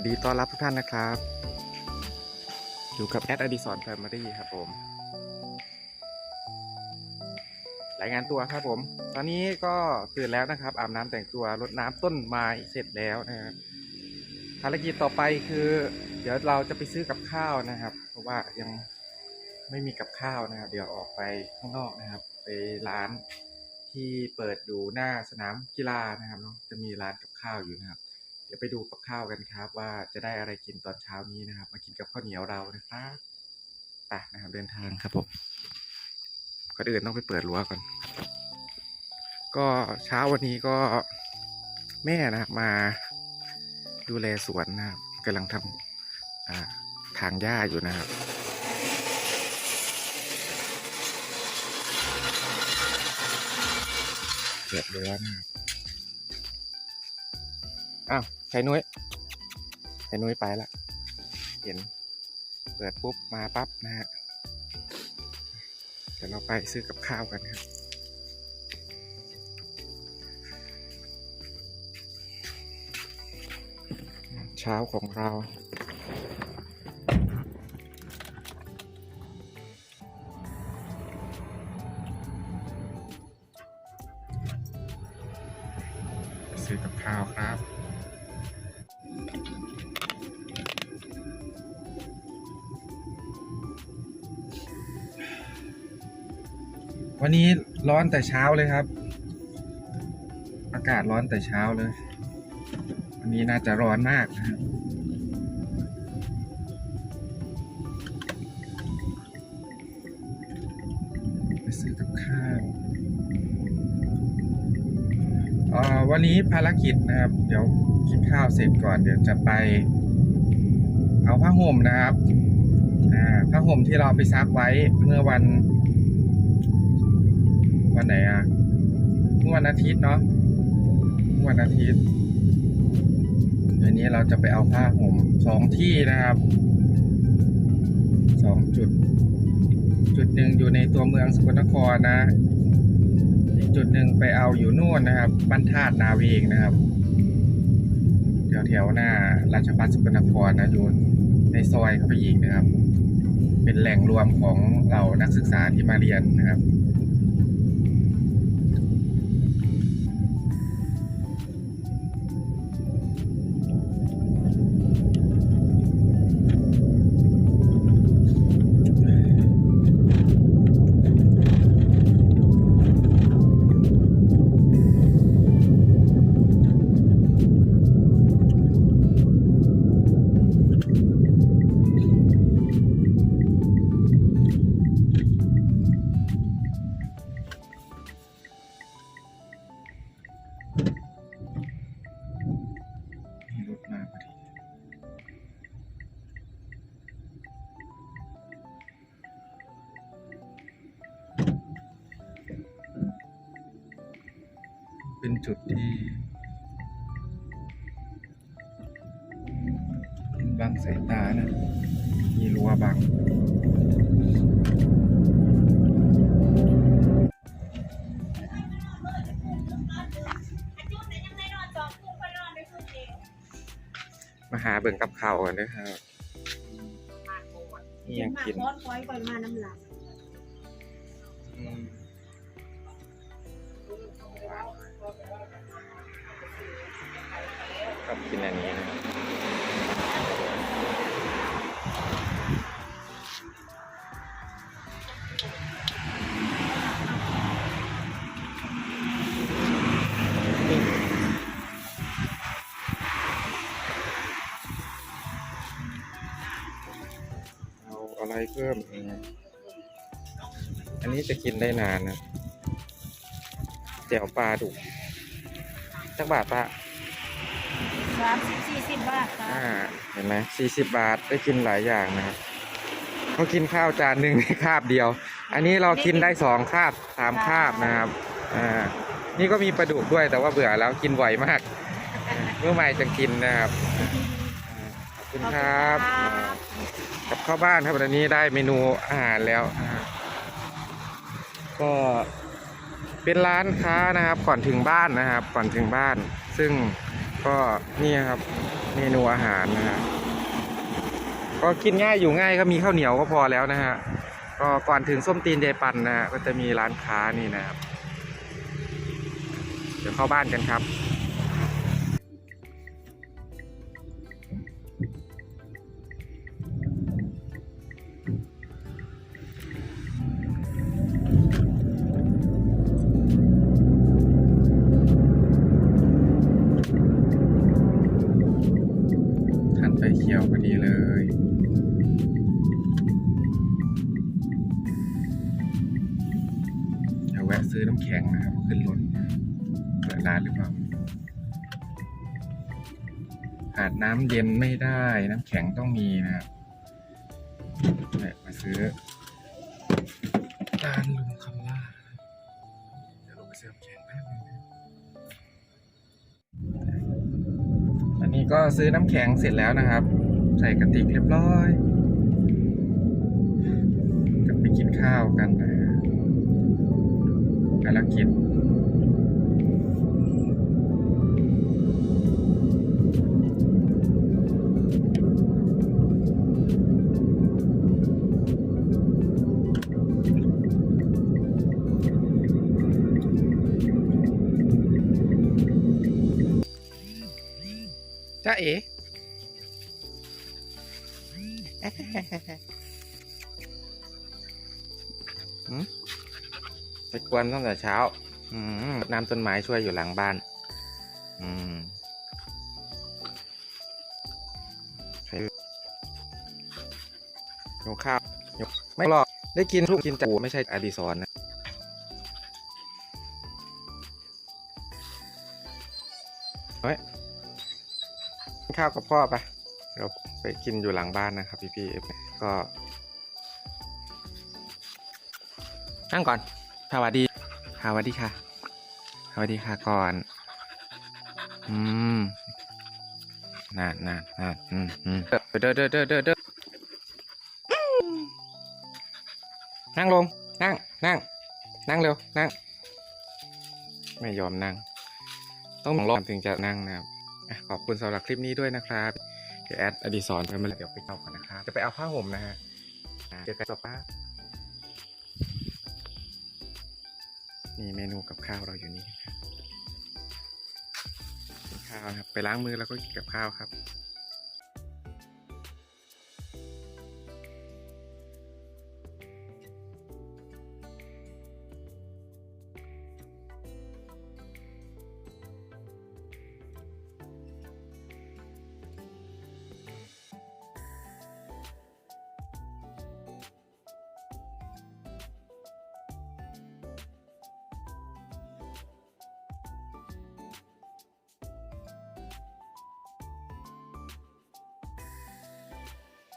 วัสดีต้อนรับทุกท่านนะครับ อยู่กับแอดอดิสรแฟมิลี่ครับผมรายงานตัวครับผม ตอนนี้ก็ตื่นแล้วนะครับ อาบน้ำแต่งตัวรดน้ำต้นไม้เสร็จแล้วนะครับภารกิจต่อไปคือ เดี๋ยวเราจะไปซื้อกับข้าวนะครับ เพราะว่ายังไม่มีกับข้าวนะครับ เดี๋ยวออกไปข้างนอกนะครับ ไปร้านที่เปิดดูหน้าสนามกีฬานะครับเนาะจะมีร้านกับข้าวอยู่นะครับ เดี๋ยวไปดูกับข้าวกันครับ ว่าจะได้อะไรกินตอนเช้านี้นะครับ มากินกับข้าวเหนียวเรานะครับไปนะครับเดินทางครับผมก่อนอื่นต้องไปเปิดรั้วก่อน ก็เช้าวันนี้ก็แม่นะครับมาดูแลสวนนะครับกำลังทำทางหญ้าอยู่นะครับเปิดรั้วนะครับ อ้าวชายนุ้ยชายนุ้ยไปละ เห็น เปิดปุ๊บมาปั๊บนะฮะ เดี๋ยวเราไปซื้อกับข้าวกันครับเช้าของเรา วันนี้ร้อนแต่เช้าเลยครับ อากาศร้อนแต่เช้าเลย วันนี้น่าจะร้อนมากนะครับไปซื้อกับข้าวอ่อวันนี้ภารกิจนะครับ เดี๋ยวกินข้าวเสร็จก่อน เดี๋ยวจะไป เอาผ้าห่มนะครับอ่าผ้าห่มที่เราไปซักไว้เมื่อวัน วันไหนอะเมื่อวันอาทิตย์เนาะเมื่อวันอาทิตย์เดี๋ยวนี้เราจะไปเอาผ้าห่มสองที่นะครับสองจุด จุดหนึ่งอยู่ในตัวเมืองสกลนครนะ อีกจุดหนึ่งไปเอาอยู่นู่นนะครับบ้านธาตุนาเวงนะครับแถวแถวๆหน้าราชพัฒสกลนครนะอยู่ในซอยเข้าไปอีกนะครับ เป็นแหล่งรวมของเหล่านักศึกษาที่มาเรียนนะครับ เป็นจุดที่บังสายตานะ มีรั้วบังมาหาเบิ่งกับเขาวกันด้วยครับนี่ยังกินร้อนคอยคอยมาน้ำหลัง อืม เพิ่มอีกไหมอันนี้จะกินได้นานนะแจ่วปลาดุกจักบาทปะสามสิบสี่สิบบาทค่ะอ่าเห็นไหมสี่สิบบาทได้กินหลายอย่างนะครับเขากินข้าวจานหนึ่งในคาบเดียว อันนี้เรากินได้สองคาบสามคาบนะครับอ่านี่ก็มีปลาดุกด้วยแต่ว่าเบื่อแล้วกินบ่อยมากเมื่อใหม่จะกินนะครับอ่าขอบ คุณครับกับข้าวบ้านครับวันนี้ได้เมนูอาหารแล้วก็เป็นร้านค้านะครับ ก่อนถึงบ้านนะครับ ก่อนถึงบ้าน ซึ่งก็นี่ครับเมนูอาหารนะฮะก็กินง่ายอยู่ง่ายก็มีข้าวเหนียวก็พอแล้วนะฮะก็ก่อนถึงส้มตีนเดปันนะฮะก็จะมีร้านค้านี่นะครับ เดี๋ยวเข้าบ้านกันครับ แข็งนะครับขึ้นรถเปิดร้านหรือเปล่าขาดน้ำเย็นไม่ได้ น้ำแข็งต้องมีนะครับแวะมาซื้อร้านลุงคำล่าเดี๋ยวลงไปซื้อน้ำแข็งแป๊บนึงอันนี้ก็ซื้อน้ำแข็งเสร็จแล้วนะครับ ใส่กระติกเรียบร้อย จะไปกินข้าวกันนะ ภารกิจจ้าเอ๋หืม ไปกวนตั้งแต่เช้า อืมน้ำต้นไม้ช่วยอยู่หลังบ้าน อืมใช้ยกข้าวยกไม่หรอกได้กินทุกกินจากปูไม่ใช่อดีศรนะเฮ้ยกินข้าวกับพ่อไปะเดี๋ยวไปกินอยู่หลังบ้านนะครับพี่ๆก็นั่งก่อน สวัสดีสวัสดีค่ะสวัสดีค่ะก่อน อืมน่าน่าน่าอืมอืมเด้อเด้อเด้อเด้อเด้อนั่งลง นั่ง นั่ง นั่งเร็ว นั่ง ไม่ยอมนั่ง ต้องรอบถึงจะนั่งนะครับขอบคุณสำหรับคลิปนี้ด้วยนะครับ เดี๋ยวแอดอดีศรไปมาเดี๋ยวไปเอาก่อนนะครับ จะไปเอาผ้าห่มนะฮะ เจอกันต่อป้ นี่เมนูกับข้าวเราอยู่นี่ครับข้าวครับ ไปล้างมือแล้วก็กินกับข้าวครับ